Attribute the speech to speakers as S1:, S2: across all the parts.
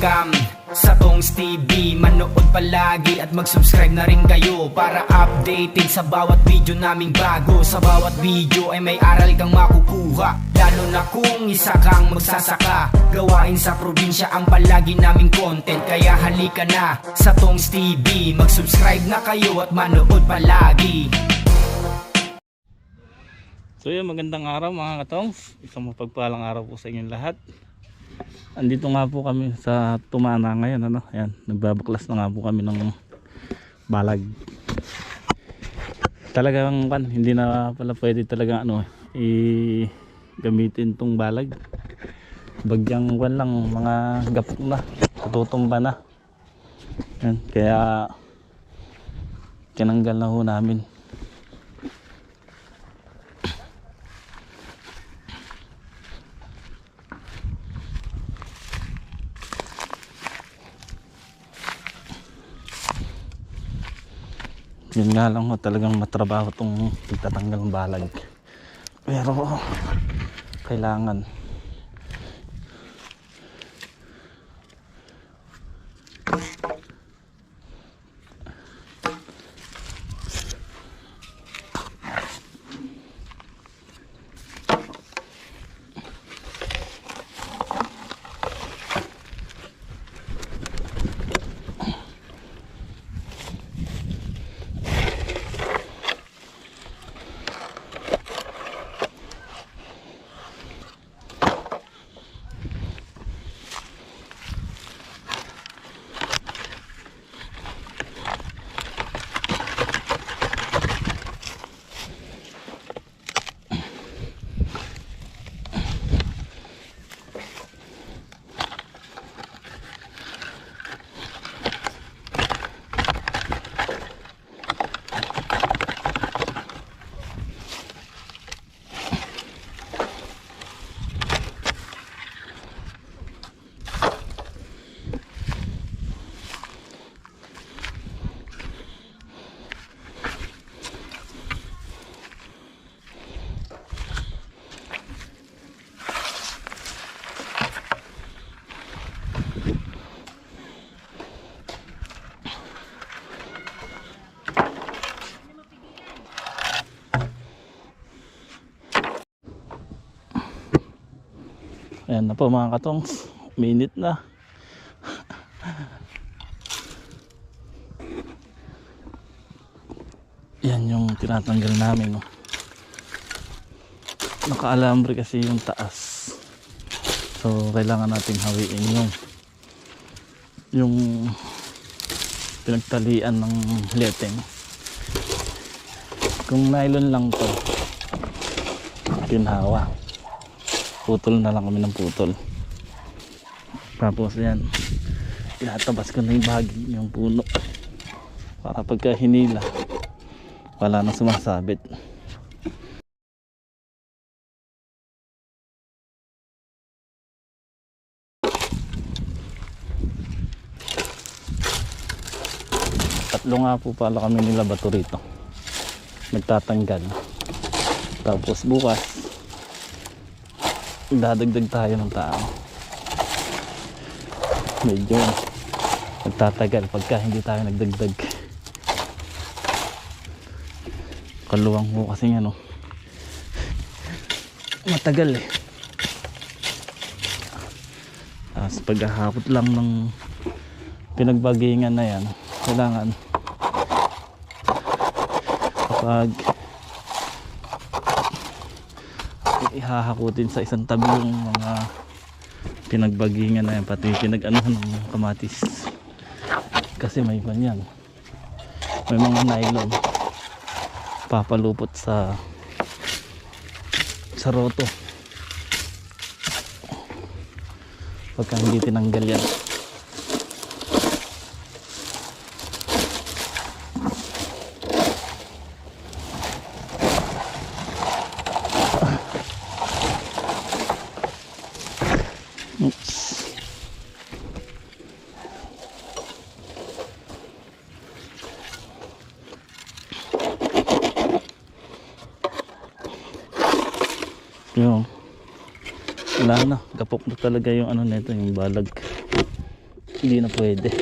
S1: welcome sa Tongs TV Manood palagi at mag-subscribe na rin kayo Para updated sa bawat video naming bago. Sa bawat video ay may aral kang makukuha Lalo na kung isa kang magsasaka. Gawain sa probinsya ang palagi naming content Kaya halika na sa Tongs TV Mag-subscribe na kayo at manood palagi.
S2: So yun, magandang araw mga katongs. Isang mapagpalang araw po sa inyong lahat. Andito nga po kami sa Tumana ngayon. Ano? Ayan, nagbabaklas na nga po kami ng balag. Talagang pan, hindi na pala pwede talaga ano, i gamitin tong balag. Bagyang kwan lang, mga gapok na, tutumba na. Ayan, kaya tinanggal na ho namin. Yun nga lang ho talagang matrabaho tong pagtatanggal ng balag. Pero kailangan ayan na po mga katongs minute na. Yan yung tinatanggal namin no. nakaalambre kasi yung taas. So kailangan nating hawiin yung yung pinagtalian ng leteng kung nylon lang to pinhawa putol na lang kami ng putol. Tapos yan ilatabas ko na yung bahagi yung puno. Para pagka hinila wala na sumasabit. Tatlo nga po pala kami nila bato rito. Nagtatanggal. Tapos bukas dadagdag tayo ng tao. Medyo nagtatagal pagka hindi tayo nagdagdag. Kaluwang mo kasi ano matagal eh. Tapos paghahapot lang ng pinagbagingan na yan kailangan kapag ihahakutin sa isang tabi yung mga pinagbagingan na yan pati pinag-anuhan ng kamatis. Kasi may ganyan may mga nylon. Papalupot sa sa roto. Pagka hindi tinanggal yan Oops. Yung wala na, gapok na talaga yung ano nito, yung balag. hindi na pwede.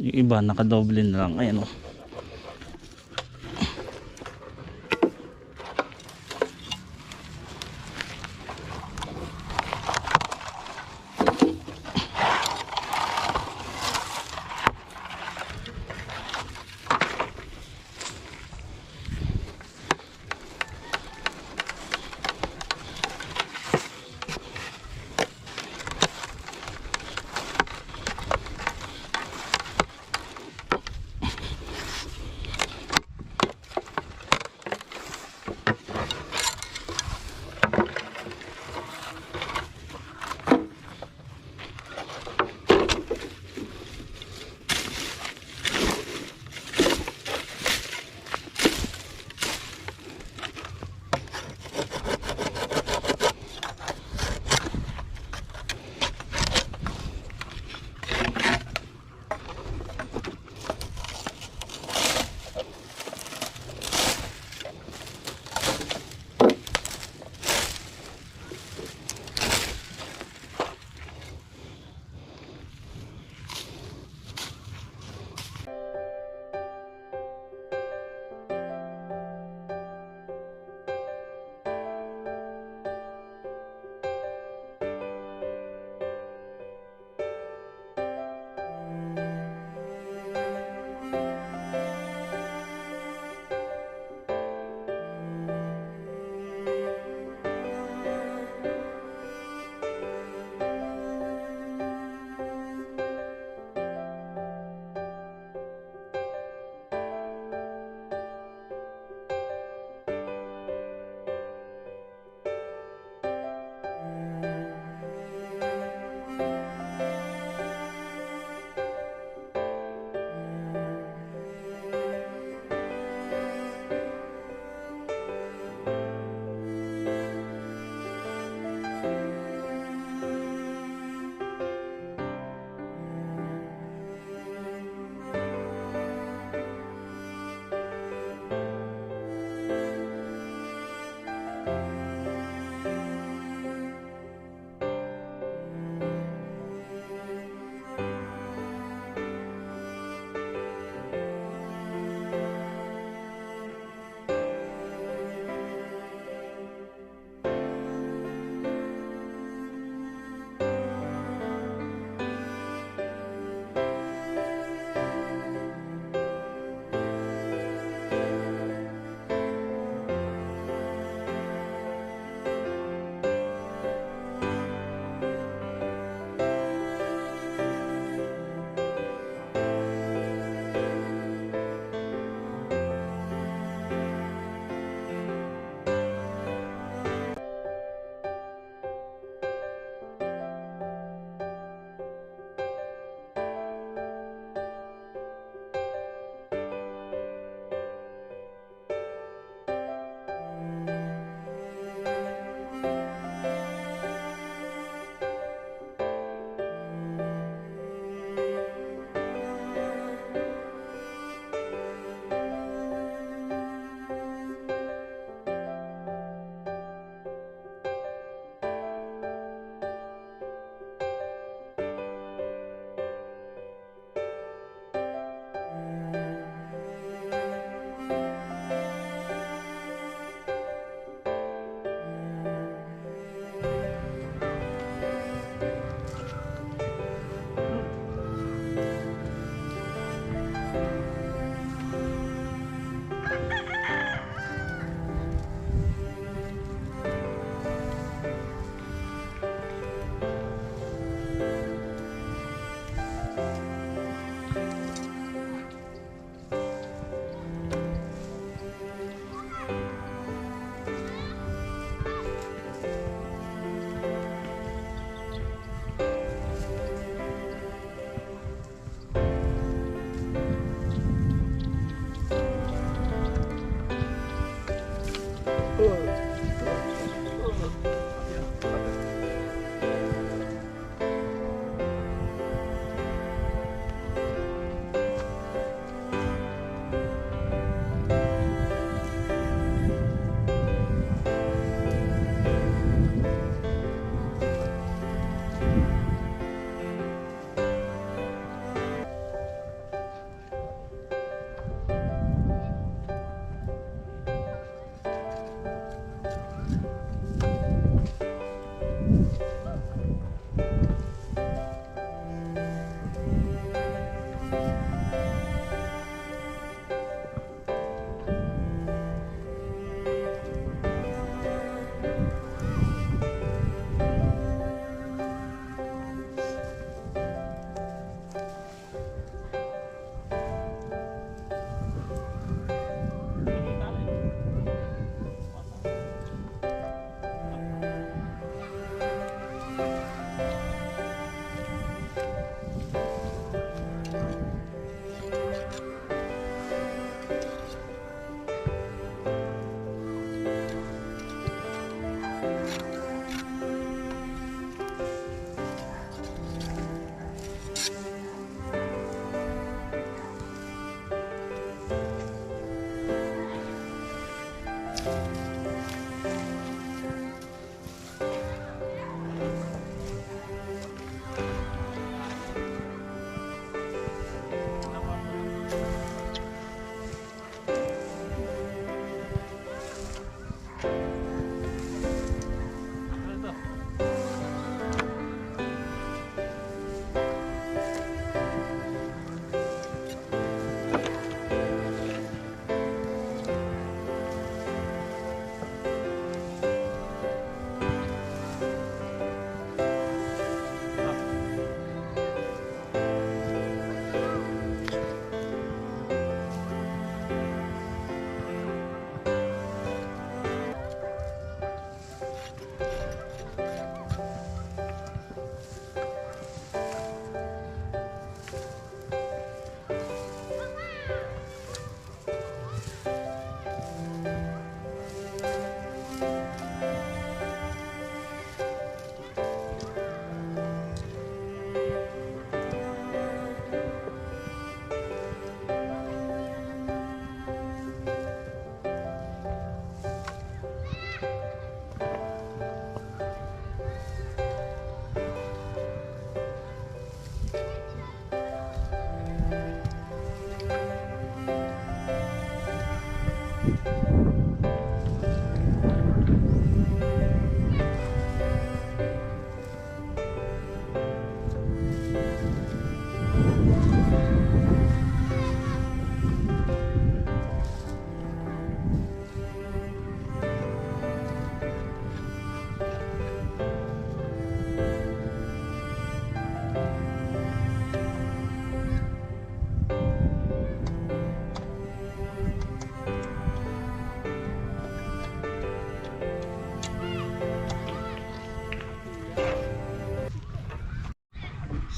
S2: Yung iba nakadoble na lang. Ayan oh. o.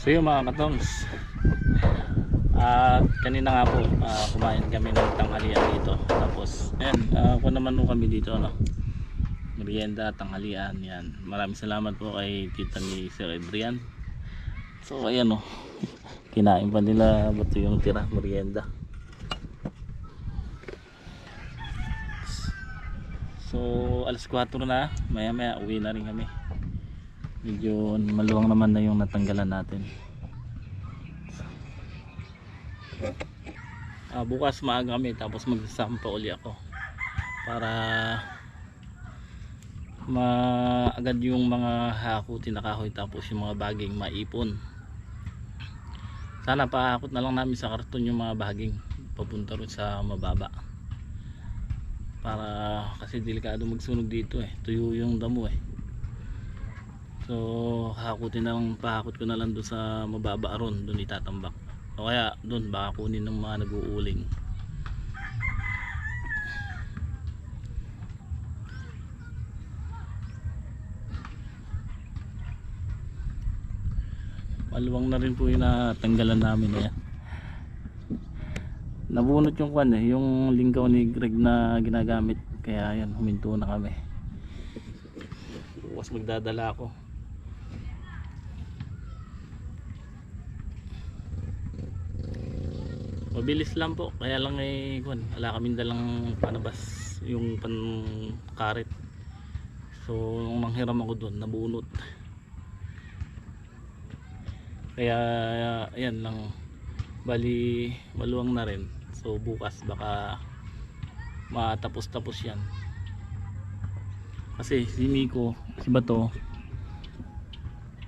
S2: So yun mga katongs. At kanina nga po ah, kumain kami ng tanghalian dito. Tapos ayan uh, ako naman po kami dito ano? Merienda, tanghalian yan. Maraming salamat po kay tita ni Sir Adrian. So ayan o Kinain pa nila ba't yung tira merienda. So alas 4 na. Maya maya uwi na rin kami medyo maluwang naman na yung natanggalan natin. Ah, bukas maaga kami tapos magsasampa uli ako. Para maagad yung mga hakutin na kahoy tapos yung mga baging maipon. Sana pahakot na lang namin sa karton yung mga baging papunta rin sa mababa. Para kasi delikado magsunog dito eh. Tuyo yung damo eh So, hakutin na lang, pahakot ko na lang doon sa mababa ron, doon itatambak. O kaya doon baka kunin ng mga nag-uuling. Maluwang na rin po yung natanggalan namin na yan. Nabunot yung kwan eh, yung lingkaw ni Greg na ginagamit. Kaya yan, huminto na kami. Bukas magdadala ako. Mabilis lang po, kaya lang eh, kwan, wala kaming dalang panabas yung pan karet. So, manghiram ako doon, nabunot. Kaya, ayan lang, bali, maluwang na rin. So, bukas baka matapos-tapos yan. Kasi si Miko, si Bato,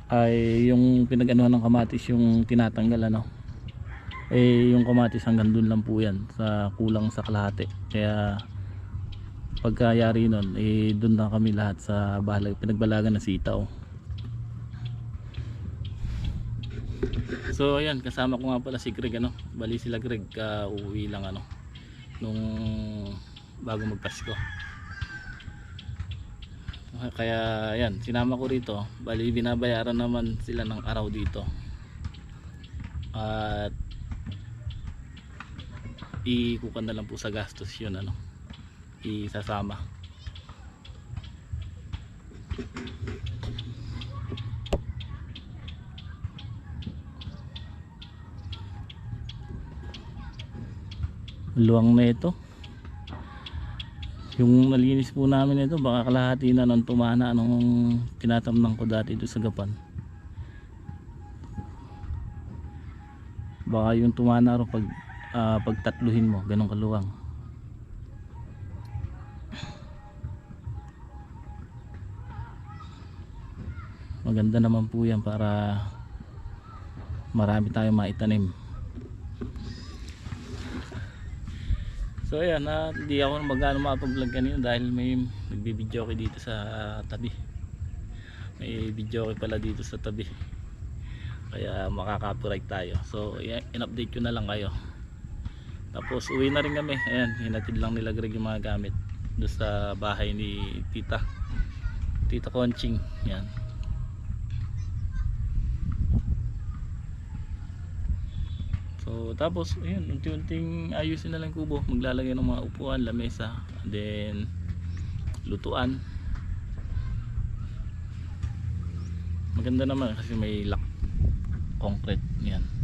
S2: ay yung pinag-anuhan ng kamatis yung tinatanggal ano eh yung kamatis hanggang dun lang po yan sa kulang sa kalahati. Kaya pagkayari nun eh dun na kami lahat sa balag, pinagbalagan ng sitaw. So ayan kasama ko nga pala si Greg ano? Bali sila Greg ka uuwi lang ano? Nung bago magpasko. Kaya yan sinama ko rito. Bali binabayaran naman sila ng araw dito. At ikukan na lang po sa gastos yun ano. Isasama. Luwang na ito. Yung nalinis po namin ito baka kalahati na ng tumana nung tinatamnan ko dati doon sa gapan. Baka yung tumana ro pag ah, pagtatluhin mo ganun kaluwang. Maganda naman po yan para marami tayong maitanim. So ayan na hindi ako magano makapag-vlog kanina dahil may nagbibideo ko dito sa tabi. May video ko pala dito sa tabi. Kaya makaka-copyright tayo. So in-update ko na lang kayo tapos uwi na rin kami. Ayan hinatid lang nila Greg yung mga gamit. Doon sa bahay ni tita. Tita Conching. Yan So tapos ayun, unti-unting ayusin na lang kubo, maglalagay ng mga upuan, lamesa, then lutuan. Maganda naman kasi may lock concrete. Yan.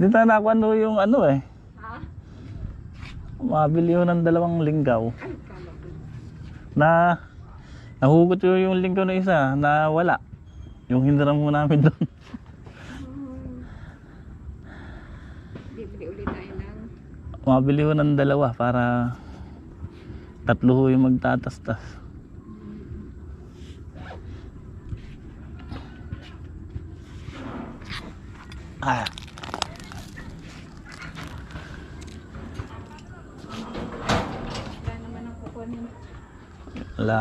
S2: Dito na ako ano yung ano eh. Mabili yun ng dalawang linggaw. Na nahugot yun yung linggaw na isa na wala. Yung hindaran mo namin doon.
S3: Bibili ulit tayo ng
S2: Mabili ko ng dalawa para tatlo yung magtatastas. Ah.
S3: wala kukunin.
S2: Wala.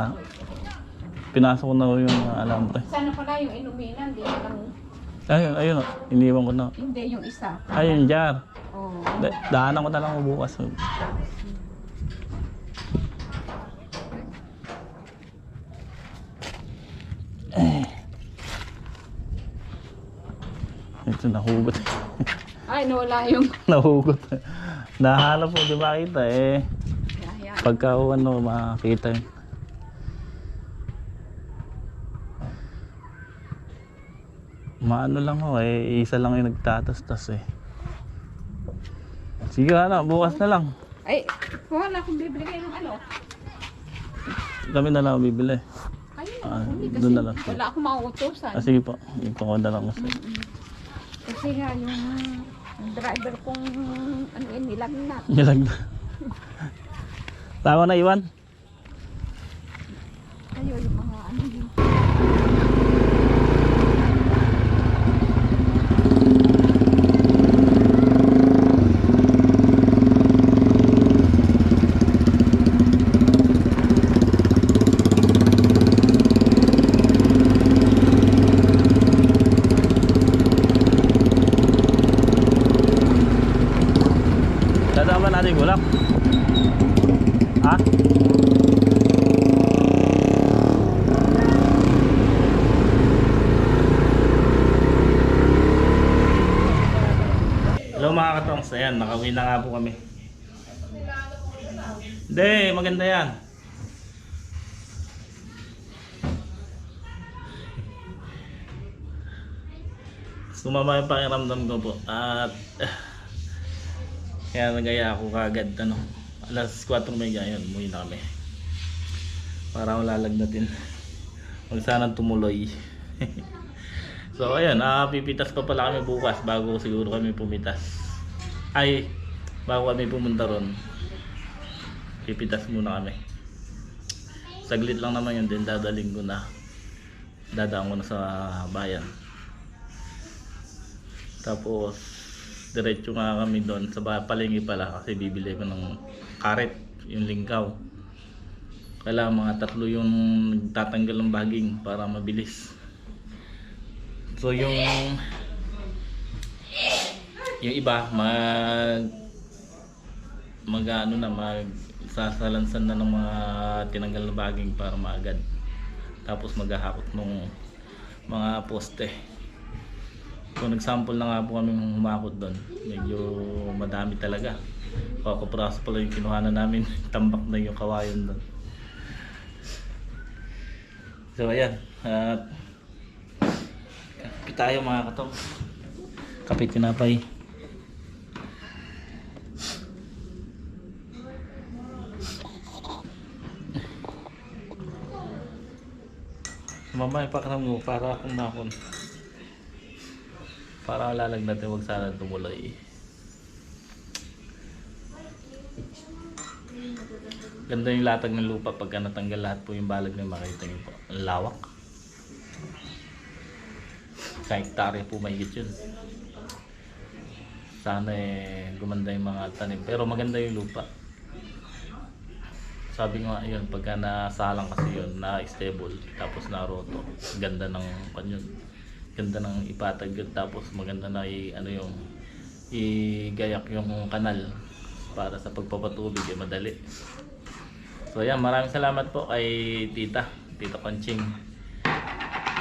S2: Pinasok ko na ho yung mga alambre.
S3: Sana pala yung inuminan, di lang.
S2: Ayun, ayun. oh. Iniwan ko na.
S3: Hindi, yung isa.
S2: Ayun, jar.
S3: Oo.
S2: Da- daanan ko na lang bukas. Eh. Ito nahugot.
S3: Ay, nawala yung...
S2: nahugot. Nahanap po di makita eh.
S3: Yaya.
S2: Pagka ano makakita yun. Maano lang ho eh, isa lang yung nagtatastas eh. Sige ano, bukas na lang.
S3: Ay, wala akong bibili kayo ng ano.
S2: Kami na lang bibili.
S3: Ayun,
S2: Ah,
S3: kasi
S2: doon na lang.
S3: wala akong mauutosan.
S2: Ah, sige po, ito ko na lang kasi.
S3: Kasi nga yung driver kong ano yun, nilagnat.
S2: Nilag na. Tama na Iwan?
S3: Ayun, yung mga ano yun.
S2: Dadaan ba natin gulak? Ha? Hello mga katongs, ayan, nakauwi na nga po kami. Hindi, maganda yan. Sumama yung pakiramdam ko po at kaya nagaya ako kagad ano alas 4 may gayon umuwi na kami. Para malalagnatin huwag sanang tumuloy. So ayun ah pipitas pa pala kami bukas bago siguro kami pumitas ay bago kami pumunta ron pipitas muna kami saglit lang naman yun din dadaling ko na dadaan ko na sa bayan tapos diretso nga kami doon sa palengke pala kasi bibili ko ng karet, yung lingkaw. Kailangan mga tatlo yung nagtatanggal ng baging para mabilis. So yung yung iba mag mag ano na mag sasalansan na ng mga tinanggal na baging para maagad. Tapos maghahakot ng mga poste. So nag-sample na nga po kami humakot doon. Medyo madami talaga. Kakapraso pala yung kinuhanan namin. Tambak na yung kawayan doon. So ayan. At Kape tayo mga katong. Kape tinapay. Mamay pakiram para akong nakon. Para lalag natin wag sana tumuloy. Ganda yung latag ng lupa pagka natanggal lahat po yung balag na makita niyo po. Ang lawak. Sa hektarya po mahigit yun. Sana eh gumanda yung mga tanim. Pero maganda yung lupa. Sabi nga yun, pagka nasalang kasi yun, na-stable, tapos na-roto, ganda ng pan. Ganda ng ipatag yun, tapos maganda na i, ano yung, igayak yung kanal para sa pagpapatubig, eh, madali. So yan, maraming salamat po kay Tita, Tita Conching.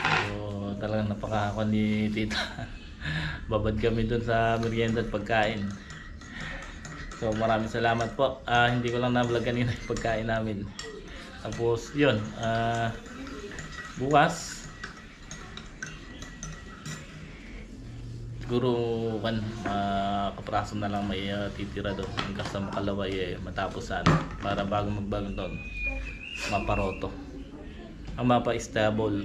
S2: So talagang napakakon ni Tita. Babad kami dun sa merienda at pagkain. So maraming salamat po. Ah, hindi ko lang na-vlog kanina yung pagkain namin. Tapos yun, ah, bukas siguro kan uh, kapraso na lang may ah, titira doon. Hanggang sa makalaway eh, matapos sana. Para bago magbagong taon maparoto. Ang mapa stable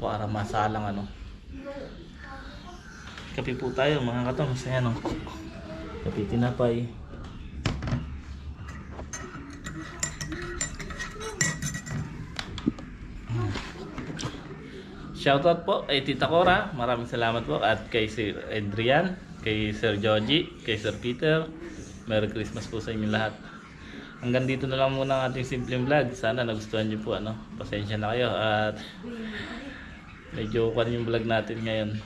S2: para masalang ano kape po tayo mga katong sa ano kape tinapay Shoutout po kay Tita Cora, maraming salamat po at kay Sir Adrian, kay Sir Joji, kay Sir Peter. Merry Christmas po sa inyo lahat. Hanggang dito na lang muna ang ating simpleng vlog. Sana nagustuhan niyo po ano. Pasensya na kayo at medyo kwan yung vlog natin ngayon.